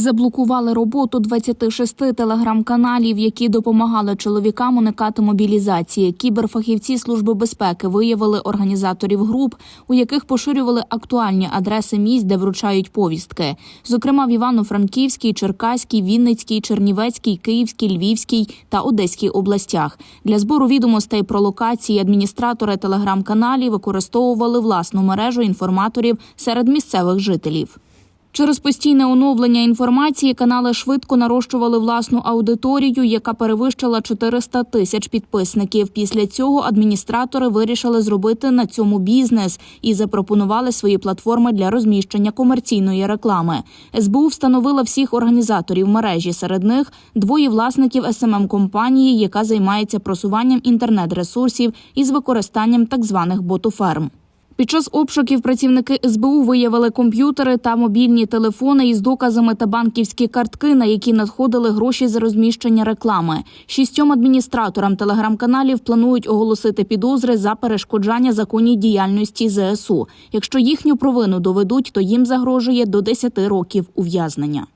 Заблокували роботу 26 телеграм-каналів, які допомагали чоловікам уникати мобілізації. Кіберфахівці служби безпеки виявили організаторів груп, у яких поширювали актуальні адреси місць, де вручають повістки. Зокрема, в Івано-Франківській, Черкаській, Вінницькій, Чернівецькій, Київській, Львівській та Одеській областях. Для збору відомостей про локації адміністратори телеграм-каналів використовували власну мережу інформаторів серед місцевих жителів. Через постійне оновлення інформації канали швидко нарощували власну аудиторію, яка перевищила 400 тисяч підписників. Після цього адміністратори вирішили зробити на цьому бізнес і запропонували свої платформи для розміщення комерційної реклами. СБУ встановила всіх організаторів мережі. Серед них двоє власників СММ компанії, яка займається просуванням інтернет-ресурсів із використанням так званих ботоферм. Під час обшуків працівники СБУ виявили комп'ютери та мобільні телефони із доказами та банківські картки, на які надходили гроші за розміщення реклами. Шістьом адміністраторам телеграм-каналів планують оголосити підозри за перешкоджання законній діяльності ЗСУ. Якщо їхню провину доведуть, то їм загрожує до 10 років ув'язнення.